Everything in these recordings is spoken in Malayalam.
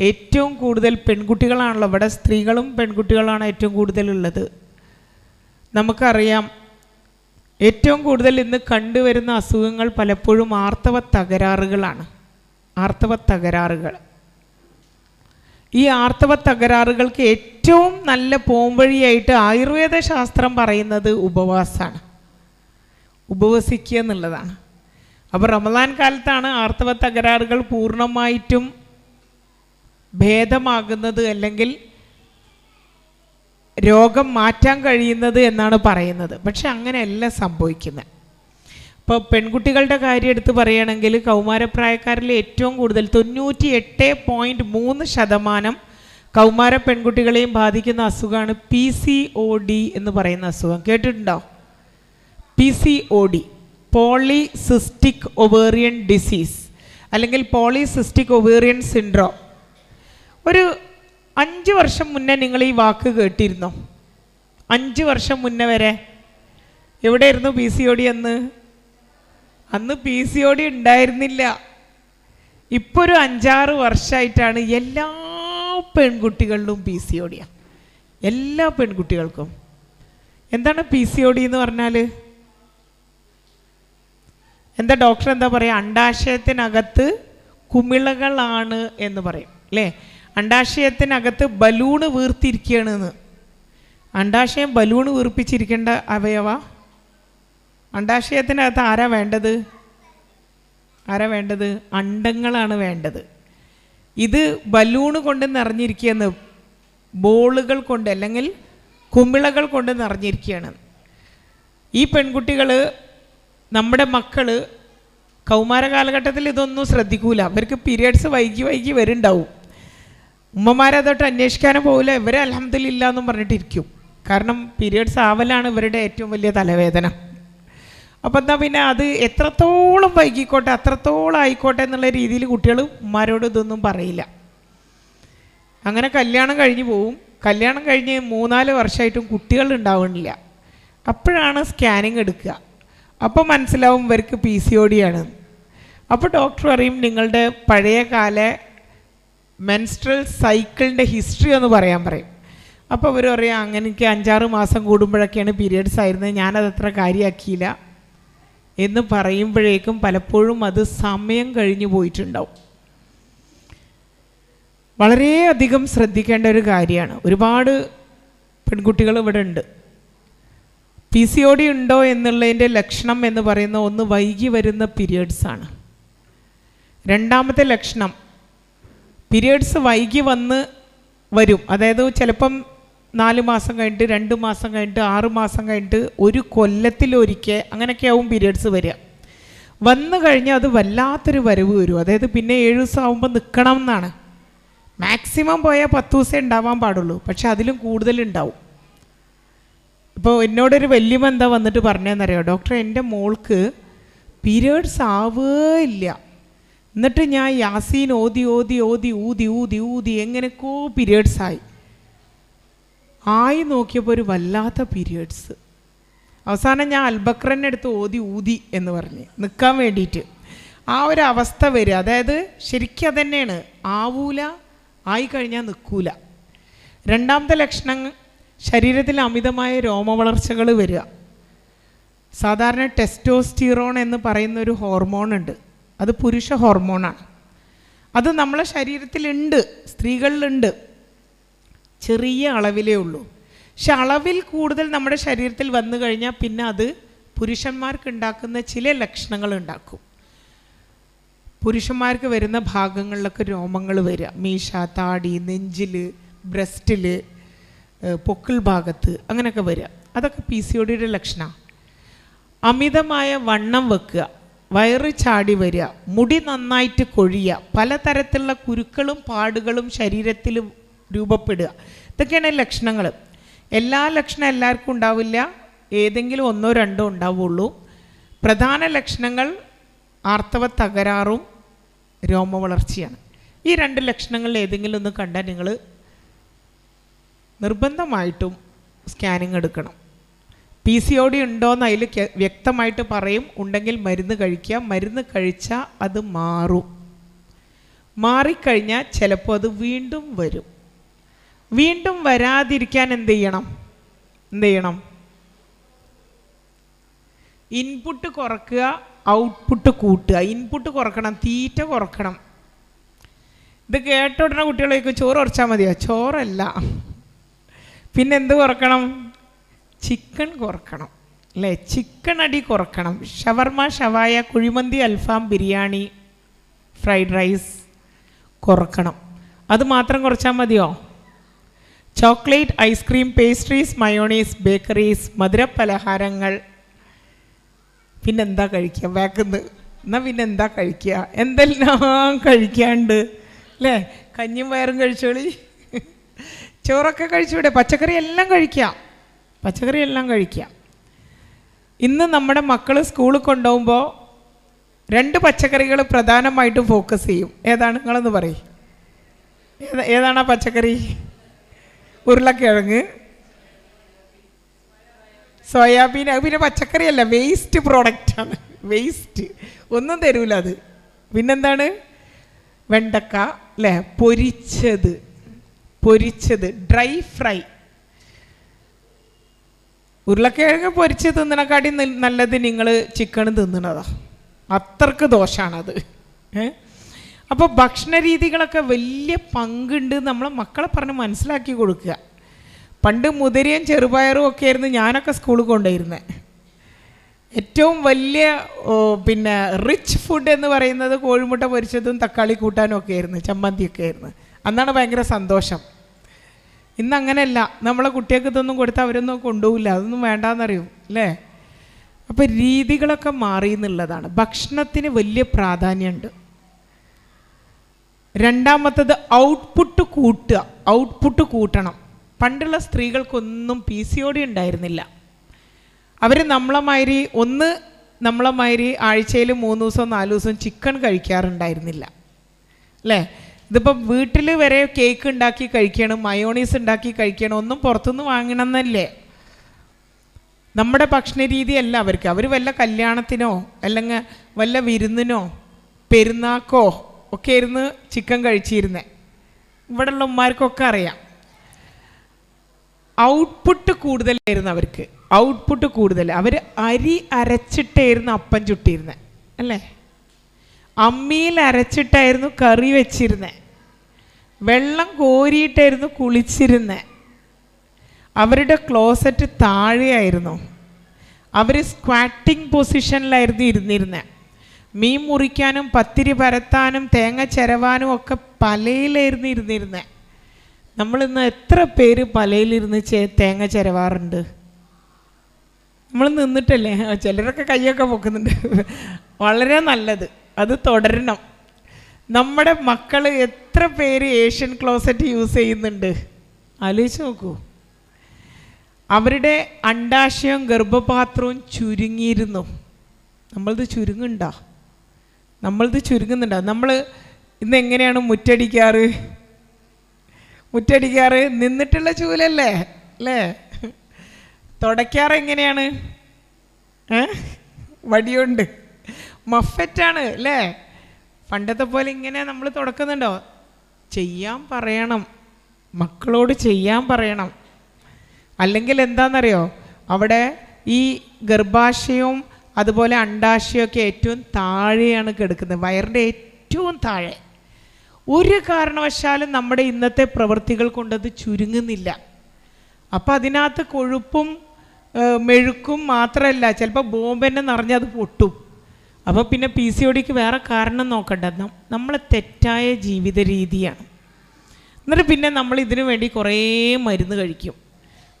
ഏറ്റവും കൂടുതൽ പെൺകുട്ടികളാണല്ലോ. ഇവിടെ സ്ത്രീകളും പെൺകുട്ടികളാണ് ഏറ്റവും കൂടുതലുള്ളത്. നമുക്കറിയാം ഏറ്റവും കൂടുതൽ ഇന്ന് കണ്ടുവരുന്ന അസുഖങ്ങൾ പലപ്പോഴും ആർത്തവ തകരാറുകളാണ്. ആർത്തവ തകരാറുകൾ. ഈ ആർത്തവ തകരാറുകൾക്ക് ഏറ്റവും നല്ല പോംവഴിയായിട്ട് ആയുർവേദ ശാസ്ത്രം പറയുന്നത് ഉപവാസമാണ്. ഉപവസിക്കുക എന്നുള്ളതാണ്. അപ്പോൾ റമദാൻ കാലത്താണ് ആർത്തവ തകരാറുകൾ പൂർണമായിട്ടും ഭേദമാകുന്നത് അല്ലെങ്കിൽ രോഗം മാറ്റാൻ കഴിയുന്നത് എന്നാണ് പറയുന്നത്. പക്ഷെ അങ്ങനെയല്ല സംഭവിക്കുന്നത്. ഇപ്പോൾ പെൺകുട്ടികളുടെ കാര്യം എടുത്ത് പറയുകയാണെങ്കിൽ കൗമാരപ്രായക്കാരിൽ ഏറ്റവും കൂടുതൽ തൊണ്ണൂറ്റി എട്ട് പോയിന്റ് മൂന്ന് ശതമാനം കൗമാര പെൺകുട്ടികളെയും ബാധിക്കുന്ന അസുഖമാണ് പി സി ഒ ഡി എന്ന് പറയുന്ന അസുഖം. കേട്ടിട്ടുണ്ടോ? P C O D polycystic ovarian disease അല്ലെങ്കിൽ പോളിസിസ്റ്റിക് ഒവേറിയൻ സിൻഡ്രോം ഒരു അഞ്ച് വർഷം മുന്നേ നിങ്ങൾ ഈ വാക്ക് കേട്ടിരുന്നോ? അഞ്ച് വർഷം മുന്നേ വരെ. എവിടെയായിരുന്നു പി സി ഒ ഡി അന്ന്? അന്ന് പി സി ഒ ഡി ഉണ്ടായിരുന്നില്ല. ഇപ്പോൾ ഒരു അഞ്ചാറ് വർഷമായിട്ടാണ് എല്ലാ പെൺകുട്ടികളിലും പി സി ഒ ഡിയാണ് എല്ലാ പെൺകുട്ടികൾക്കും. എന്താണ് പി സി ഒ ഡി എന്ന് പറഞ്ഞാൽ? എന്താ ഡോക്ടർ എന്താ പറയുക അണ്ടാശയത്തിനകത്ത് കുമിളകളാണ് എന്ന് പറയും അല്ലേ? അണ്ടാശയത്തിനകത്ത് ബലൂണ് വീർത്തിരിക്കുകയാണ് എന്ന് അണ്ടാശയം ബലൂണ് വീർപ്പിച്ചിരിക്കേണ്ട അവയവ? അണ്ടാശയത്തിനകത്ത് ആരാ വേണ്ടത്? ആരാ വേണ്ടത്? അണ്ടങ്ങളാണ് വേണ്ടത്. ഇത് ബലൂണ് കൊണ്ട് നിറഞ്ഞിരിക്കുകയെന്ന് ബോളുകൾ കൊണ്ട് അല്ലെങ്കിൽ കുമിളകൾ കൊണ്ട് നിറഞ്ഞിരിക്കുകയാണ്. ഈ പെൺകുട്ടികൾ നമ്മുടെ മക്കൾ കൗമാര കാലഘട്ടത്തിൽ ഇതൊന്നും ശ്രദ്ധിക്കൂല. അവർക്ക് പീരിയഡ്സ് വൈകി വൈകി വരുന്നുണ്ടാവും. ഉമ്മമാരതൊട്ട് അന്വേഷിക്കാനും പോകില്ല ഇവരെ അലഹമില്ല എന്നും പറഞ്ഞിട്ടിരിക്കും കാരണം പീരിയഡ്സ് ആവലാണ് ഇവരുടെ ഏറ്റവും വലിയ തലവേദന. അപ്പം എന്താ പിന്നെ അത് എത്രത്തോളം വൈകിക്കോട്ടെ അത്രത്തോളം ആയിക്കോട്ടെ എന്നുള്ള രീതിയിൽ കുട്ടികൾ ഉമ്മാരോട് ഇതൊന്നും പറയില്ല. അങ്ങനെ കല്യാണം കഴിഞ്ഞ് പോവും. കല്യാണം കഴിഞ്ഞ് മൂന്നാൽ വർഷമായിട്ടും കുട്ടികൾ ഉണ്ടാവുന്നില്ല. അപ്പോഴാണ് സ്കാനിങ് എടുക്കുക. അപ്പോൾ മനസ്സിലാവും ഇവർക്ക് പി സി ഒ ഡി ആണ്. അപ്പോൾ ഡോക്ടർ പറയും നിങ്ങളുടെ പഴയ കാല മെൻസ്ട്രൽ സൈക്കിളിന്റെ ഹിസ്റ്ററി ഒന്ന് പറയാൻ പറയും. അപ്പോൾ അവർ പറയാം അങ്ങനെ എനിക്ക് അഞ്ചാറ് മാസം കൂടുമ്പോഴൊക്കെയാണ് പീരിയഡ്സ് ആയിരുന്നത്. ഞാനത് അത്ര കാര്യമാക്കിയില്ല എന്ന് പറയുമ്പോഴേക്കും പലപ്പോഴും അത് സമയം കഴിഞ്ഞു പോയിട്ടുണ്ടാവും. വളരെയധികം ശ്രദ്ധിക്കേണ്ട ഒരു കാര്യമാണ്. ഒരുപാട് പെൺകുട്ടികൾ ഇവിടെ ഉണ്ട്. പി സി ഒ ഡി ഉണ്ടോ എന്നുള്ളതിന്റെ ലക്ഷണം എന്ന് പറയുന്ന ഒന്ന് വൈകി വരുന്ന പീരിയഡ്സ് ആണ്. രണ്ടാമത്തെ ലക്ഷണം പീരിയഡ്സ് വൈകി വന്ന് വരും. അതായത് ചിലപ്പം നാല് മാസം കഴിഞ്ഞിട്ട് രണ്ട് മാസം കഴിഞ്ഞിട്ട് ആറ് മാസം കഴിഞ്ഞിട്ട് ഒരു കൊല്ലത്തിലൊരിക്കൽ അങ്ങനെയൊക്കെ ആവും പീരിയഡ്സ് വരിക. വന്നു കഴിഞ്ഞാൽ അത് വല്ലാത്തൊരു വരവ് വരും. അതായത് പിന്നെ ഏഴ് ദിവസം ആകുമ്പോൾ നിൽക്കണം എന്നാണ്. മാക്സിമം പോയാൽ പത്ത് ദിവസമേ ഉണ്ടാവാൻ പാടുള്ളൂ. പക്ഷെ അതിലും കൂടുതലുണ്ടാവും ഇപ്പോൾ എന്നോടൊരു വല്യമ്മ എന്താ വന്നിട്ട് പറഞ്ഞതെന്നറിയോ? ഡോക്ടർ എന്റെ മോൾക്ക് പീരിയഡ്സ് ആവേയില്ല എന്നിട്ട് ഞാൻ യാസീൻ ഓതി ഓതി ഓതി ഊതി ഊതി ഊതി എങ്ങനെയൊക്കെയോ പീരിയഡ്സ് ആയി. ആയി നോക്കിയപ്പോൾ ഒരു വല്ലാത്ത പീരിയഡ്സ് അവസാനം ഞാൻ അൽബക്രനെ അടുത്ത് ഓതി ഊതി എന്ന് പറഞ്ഞ്. നിൽക്കാൻ വേണ്ടിയിട്ട്. ആ ഒരു അവസ്ഥ വരിക. അതായത് ശരിക്കും അതന്നെയാണ്. ആവൂല ആയി കഴിഞ്ഞാൽ നിൽക്കൂല രണ്ടാമത്തെ ലക്ഷണം ശരീരത്തിൽ അമിതമായ രോമവളർച്ചകൾ വരിക. സാധാരണ ടെസ്റ്റോസ്റ്റിറോൺ എന്ന് പറയുന്ന ഒരു ഹോർമോൺ ഉണ്ട്. അത് പുരുഷ ഹോർമോണാണ്. അത് നമ്മളെ ശരീരത്തിലുണ്ട് സ്ത്രീകളിലുണ്ട്. ചെറിയ അളവിലേ ഉള്ളൂ. പക്ഷെ അളവിൽ കൂടുതൽ നമ്മുടെ ശരീരത്തിൽ വന്നു കഴിഞ്ഞാൽ പിന്നെ അത് പുരുഷന്മാർക്ക് ഉണ്ടാക്കുന്ന ചില ലക്ഷണങ്ങൾ ഉണ്ടാക്കും. പുരുഷന്മാർക്ക് വരുന്ന ഭാഗങ്ങളിലൊക്കെ രോമങ്ങൾ വരിക. മീശ താടി നെഞ്ചിൽ ബ്രസ്റ്റിൽ പൊക്കിൾ ഭാഗത്ത് അങ്ങനെയൊക്കെ വരിക. അതൊക്കെ പി സി ഒ ഡിയുടെ ലക്ഷണമാണ്. അമിതമായ വണ്ണം വെക്കുക. വയറ് ചാടി വരിക മുടി നന്നായിട്ട് കൊഴിയുക പലതരത്തിലുള്ള കുരുക്കളും പാടുകളും ശരീരത്തിൽ രൂപപ്പെടുക. ഇതൊക്കെയാണ് ലക്ഷണങ്ങൾ. എല്ലാ ലക്ഷണം എല്ലാവർക്കും ഉണ്ടാവില്ല. ഏതെങ്കിലും ഒന്നോ രണ്ടോ ഉണ്ടാവുള്ളൂ. പ്രധാന ലക്ഷണങ്ങൾ ആർത്തവ തകരാറും രോമ വളർച്ചയാണ്. ഈ രണ്ട് ലക്ഷണങ്ങളിൽ ഏതെങ്കിലും ഒന്ന് കണ്ടാൽ നിങ്ങൾ നിർബന്ധമായിട്ടും സ്കാനിങ് എടുക്കണം. പി സി ഒ ഡി ഉണ്ടോയെന്ന് അതിൽ വ്യക്തമായിട്ട് പറയും. ഉണ്ടെങ്കിൽ മരുന്ന് കഴിക്കുക. മരുന്ന് കഴിച്ചാൽ അത് മാറും. മാറിക്കഴിഞ്ഞാൽ ചിലപ്പോൾ അത് വീണ്ടും വരും. വീണ്ടും വരാതിരിക്കാൻ എന്ത് ചെയ്യണം? എന്ത് ചെയ്യണം? ഇൻപുട്ട് കുറക്കുക ഔട്ട്പുട്ട് കൂട്ടുക. ഇൻപുട്ട് കുറക്കണം തീറ്റ കുറക്കണം. ഇത് കേട്ട ഉടനെ കുട്ടികളേക്ക് ചോറ് കുറച്ചാൽ മതിയോ? ചോറല്ല. പിന്നെ എന്ത് കുറക്കണം? ചിക്കൻ കുറക്കണം. അല്ലേ ചിക്കൻ അടി കുറക്കണം. ഷവർമ ഷവായ കുഴിമന്തി അൽഫാം ബിരിയാണി ഫ്രൈഡ് റൈസ് കുറക്കണം. അത് മാത്രം കുറച്ചാൽ മതിയോ? Chocolate ice cream pastries mayonnaise bakeries മധുര പലഹാരങ്ങൾ പിന്നെന്താ കഴിക്കുക വേഗന്ന്. എന്നാൽ പിന്നെ എന്താ കഴിക്കുക എന്തെല്ലാം കഴിക്കാണ്ട്? അല്ലേ കഞ്ഞിയും വയറും കഴിച്ചോളി. ചോറൊക്കെ കഴിച്ചുവിടെ പച്ചക്കറി എല്ലാം കഴിക്കാം. പച്ചക്കറി എല്ലാം കഴിക്കാം ഇന്ന് നമ്മുടെ മക്കൾ സ്കൂളിൽ കൊണ്ടുപോകുമ്പോൾ രണ്ട് പച്ചക്കറികൾ പ്രധാനമായിട്ടും ഫോക്കസ് ചെയ്യും. ഏതാണ് നിങ്ങളെന്ന് പറയും. ഏതാ ഏതാണ് ആ പച്ചക്കറി? ഉരുളക്കിഴങ്ങ് സോയാബീൻ അത് പിന്നെ പച്ചക്കറിയല്ല വേസ്റ്റ് പ്രോഡക്റ്റാണ് വേസ്റ്റ് ഒന്നും തരൂല അത്. പിന്നെന്താണ്? വെണ്ടക്ക അല്ലേ പൊരിച്ചത്. പൊരിച്ചത്. ഡ്രൈ ഫ്രൈ ഉരുളക്കിഴങ്ങ് പൊരിച്ച് തിന്നണക്കാട്ടി നല്ലത് നിങ്ങൾ ചിക്കൻ തിന്നണതാ. അത്രയ്ക്ക് ദോഷമാണത് ഏഹ് അപ്പോൾ ഭക്ഷണ രീതികളൊക്കെ വലിയ പങ്കുണ്ട് നമ്മളെ മക്കളെ പറഞ്ഞ് മനസ്സിലാക്കി കൊടുക്കുക. പണ്ട് മുതിരയും ചെറുപയറും ഒക്കെ ആയിരുന്നു ഞാനൊക്കെ സ്കൂളിൽ കൊണ്ടുവരുന്നത് ഏറ്റവും വലിയ പിന്നെ റിച്ച് ഫുഡ് എന്ന് പറയുന്നത് കോഴിമുട്ട പൊരിച്ചതും തക്കാളി കൂട്ടാനും ഒക്കെ ആയിരുന്നു ചമ്മന്തിയൊക്കെ ആയിരുന്നു. അന്നാണ് ഭയങ്കര സന്തോഷം. ഇന്ന് അങ്ങനെയല്ല നമ്മളെ കുട്ടികൾക്ക് ഇതൊന്നും കൊടുത്താൽ അവരൊന്നും കൊണ്ടുപോകില്ല. അതൊന്നും വേണ്ടാന്നറിയും. അല്ലേ? അപ്പോൾ രീതികളൊക്കെ മാറി എന്നുള്ളതാണ്. ഭക്ഷണത്തിന് വലിയ പ്രാധാന്യമുണ്ട്. രണ്ടാമത്തത് ഔട്ട്പുട്ട് കൂട്ടുക. ഔട്ട്പുട്ട് കൂട്ടണം. പണ്ടുള്ള സ്ത്രീകൾക്കൊന്നും പി സി ഡി ഉണ്ടായിരുന്നില്ല. അവർ നമ്മളെ മാതിരി ഒന്ന് നമ്മളെ മാതിരി ആഴ്ചയിൽ മൂന്ന് ദിവസം നാല് ദിവസം ചിക്കൻ കഴിക്കാറുണ്ടായിരുന്നില്ല. അല്ലേ? ഇതിപ്പോൾ വീട്ടിൽ വരെ കേക്ക് ഉണ്ടാക്കി കഴിക്കണം മയോണീസ് ഉണ്ടാക്കി കഴിക്കണം ഒന്നും പുറത്തുനിന്ന് വാങ്ങണമെന്നല്ലേ നമ്മുടെ ഭക്ഷണ രീതിയല്ല അവർക്ക്. അവർ വല്ല കല്യാണത്തിനോ അല്ലെങ്കിൽ വല്ല വിരുന്നിനോ പെരുന്നാക്കോ ഒക്കെ ഇരുന്ന് ചിക്കൻ കഴിച്ചിരുന്നേ. ഇവിടെയുള്ള ഉമ്മാർക്കൊക്കെ അറിയാം. ഔട്ട്പുട്ട് കൂടുതലായിരുന്നു അവർക്ക്. ഔട്ട്പുട്ട് കൂടുതൽ. അവർ അരി അരച്ചിട്ടായിരുന്നു അപ്പം ചുട്ടിരുന്നത് അല്ലേ? അമ്മിയിൽ അരച്ചിട്ടായിരുന്നു കറി വെച്ചിരുന്നത് വെള്ളം കോരിയിട്ടായിരുന്നു കുളിച്ചിരുന്നത് അവരുടെ ക്ലോസറ്റ് താഴെയായിരുന്നു. അവർ സ്ക്വാറ്റിംഗ് പൊസിഷനിലായിരുന്നു ഇരുന്നിരുന്നത് മീൻ മുറിക്കാനും പത്തിരി പരത്താനും തേങ്ങ ചിരവാനും ഒക്കെ പലയിലായിരുന്നു ഇരുന്നിരുന്നത് നമ്മളിന്ന് എത്ര പേര് പലയിലിരുന്ന് ചേ തേങ്ങ ചിരവാറുണ്ട്? നമ്മൾ നിന്നിട്ടല്ലേ? ചിലരൊക്കെ കൈയൊക്കെ പൊക്കുന്നുണ്ട്. വളരെ നല്ലത്. അത് തുടരണം. നമ്മുടെ മക്കൾ എത്ര പേര് ഏഷ്യൻ ക്ലോസറ്റ് യൂസ് ചെയ്യുന്നുണ്ട്? ആലോചിച്ച് നോക്കൂ. അവരുടെ അണ്ടാശയവും ഗർഭപാത്രവും ചുരുങ്ങിയിരുന്നു. നമ്മളത് ചുരുങ്ങുണ്ടോ നമ്മളത് ചുരുങ്ങുന്നുണ്ടോ? നമ്മൾ ഇന്ന് എങ്ങനെയാണ് മുറ്റടിക്കാറ്? മുറ്റടിക്കാറ് നിന്നിട്ടുള്ള ചൂലല്ലേ? അല്ലേ? തുടയ്ക്കാറ് എങ്ങനെയാണ്? വടിയുണ്ട്. മഫറ്റാണ് അല്ലേ? പണ്ടത്തെ പോലെ ഇങ്ങനെ നമ്മൾ തുടക്കുന്നുണ്ടോ? ചെയ്യാൻ പറയണം. മക്കളോട് ചെയ്യാൻ പറയണം. അല്ലെങ്കിൽ എന്താണെന്നറിയോ? അവിടെ ഈ ഗർഭാശയവും അതുപോലെ അണ്ടാശയമൊക്കെ ഏറ്റവും താഴെയാണ് കിടക്കുന്നത്. വയറിന്റെ ഏറ്റവും താഴെ. ഒരു കാരണവശാലും നമ്മുടെ ഇന്നത്തെ പ്രവൃത്തികൾ കൊണ്ടത് ചുരുങ്ങുന്നില്ല. അപ്പം അതിനകത്ത് കൊഴുപ്പും മെഴുക്കും മാത്രമല്ല. ചിലപ്പോൾ ബോംബെന്നെ നിറഞ്ഞത് പൊട്ടും. അപ്പോൾ പിന്നെ പി സി ഒടിക്ക് വേറെ കാരണം നോക്കണ്ട. നമ്മളെ തെറ്റായ ജീവിത രീതിയാണ് എന്നിട്ട് പിന്നെ നമ്മൾ ഇതിനു വേണ്ടി കുറേ മരുന്ന് കഴിക്കും.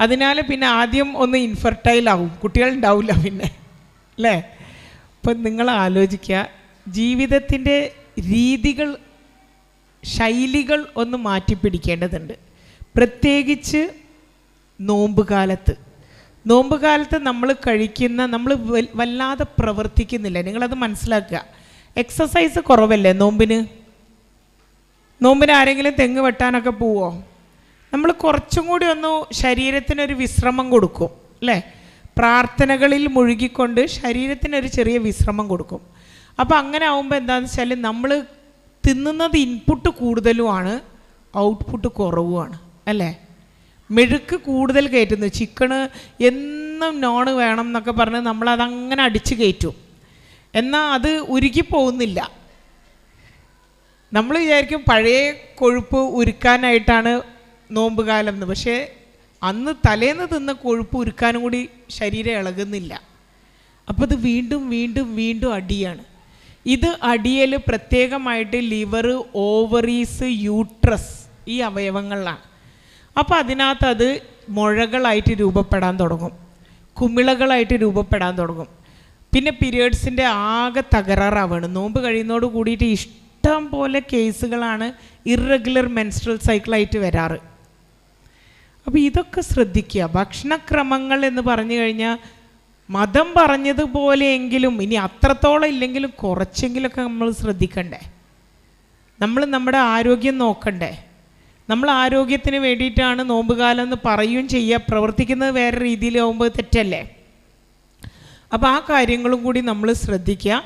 അതിനാൽ പിന്നെ ആദ്യം ഒന്ന് ഇൻഫെർട്ടൈൽ ആവും. കുട്ടികൾ ഉണ്ടാവില്ല പിന്നെ. അല്ലേ? അപ്പം നിങ്ങൾ ആലോചിക്കുക. ജീവിതത്തിന്റെ രീതികൾ ശൈലികൾ ഒന്ന് മാറ്റിപ്പിടിക്കേണ്ടതുണ്ട്. പ്രത്യേകിച്ച് നോമ്പ് കാലത്ത് നോമ്പ് കാലത്ത് നമ്മൾ കഴിക്കുന്ന നമ്മൾ വല്ലാതെ പ്രവർത്തിക്കുന്നില്ല. നിങ്ങളത് മനസ്സിലാക്കുക. എക്സസൈസ് കുറവല്ലേ നോമ്പിന്? നോമ്പിന് ആരെങ്കിലും തെങ്ങ് വെട്ടാനൊക്കെ പോവോ? നമ്മൾ കുറച്ചും കൂടി ഒന്ന് ശരീരത്തിനൊരു വിശ്രമം കൊടുക്കും അല്ലേ? പ്രാർത്ഥനകളിൽ മുഴുകിക്കൊണ്ട് ശരീരത്തിനൊരു ചെറിയ വിശ്രമം കൊടുക്കും. അപ്പോൾ അങ്ങനെ ആവുമ്പോൾ എന്താണെന്ന് വെച്ചാൽ നമ്മൾ തിന്നുന്നത് ഇൻപുട്ട് കൂടുതലുമാണ് ഔട്ട്പുട്ട് കുറവുമാണ് അല്ലേ? മെഴുക്ക് കൂടുതൽ കയറ്റുന്നു. ചിക്കണ് എന്നും നോൺ വേണം എന്നൊക്കെ പറഞ്ഞ് നമ്മളതങ്ങനെ അടിച്ച് കയറ്റും. എന്നാൽ അത് ഉരുക്കിപ്പോകുന്നില്ല പോകുന്നില്ല. നമ്മൾ വിചാരിക്കും പഴയ കൊഴുപ്പ് ഉരുക്കാനായിട്ടാണ് നോമ്പുകാലം എന്ന്. പക്ഷേ അന്ന് തലേന്ന് തിന്ന കൊഴുപ്പ് ഉരുക്കാനും കൂടി ശരീരം ഇളകുന്നില്ല. അപ്പോൾ ഇത് വീണ്ടും വീണ്ടും വീണ്ടും അടിയാണ്. ഇത് അടിയൽ പ്രത്യേകമായിട്ട് ലിവർ ഓവറീസ് യൂട്രസ് ഈ അവയവങ്ങളിലാണ്. അപ്പോൾ അതിനകത്ത് അത് മുഴകളായിട്ട് രൂപപ്പെടാൻ തുടങ്ങും. കുമിളകളായിട്ട് രൂപപ്പെടാൻ തുടങ്ങും. പിന്നെ പീരിയഡ്സിന്റെ ആകെ തകരാറാവാണ്. നോമ്പ് കഴിയുന്നതോട് കൂടിയിട്ട് ഇഷ്ടം പോലെ കേസുകളാണ് ഇറഗുലർ മെൻസ്ട്രൽ സൈക്കിളായിട്ട് വരാറ്. അപ്പോൾ ഇതൊക്കെ ശ്രദ്ധിക്കുക. ഭക്ഷണക്രമങ്ങൾ എന്ന് പറഞ്ഞു കഴിഞ്ഞാൽ മതം പറഞ്ഞതുപോലെയെങ്കിലും ഇനി അത്രത്തോളം ഇല്ലെങ്കിലും കുറച്ചെങ്കിലൊക്കെ നമ്മൾ ശ്രദ്ധിക്കണ്ടേ. നമ്മൾ നമ്മുടെ ആരോഗ്യം നോക്കണ്ടേ. നമ്മൾ ആരോഗ്യത്തിന് വേണ്ടിയിട്ടാണ് നോമ്പുകാലം എന്ന് പറയുകയും ചെയ്യുക പ്രവർത്തിക്കുന്നത് വേറെ രീതിയിലാവുമ്പോൾ തെറ്റല്ലേ? അപ്പോൾ ആ കാര്യങ്ങളും കൂടി നമ്മൾ ശ്രദ്ധിക്കുക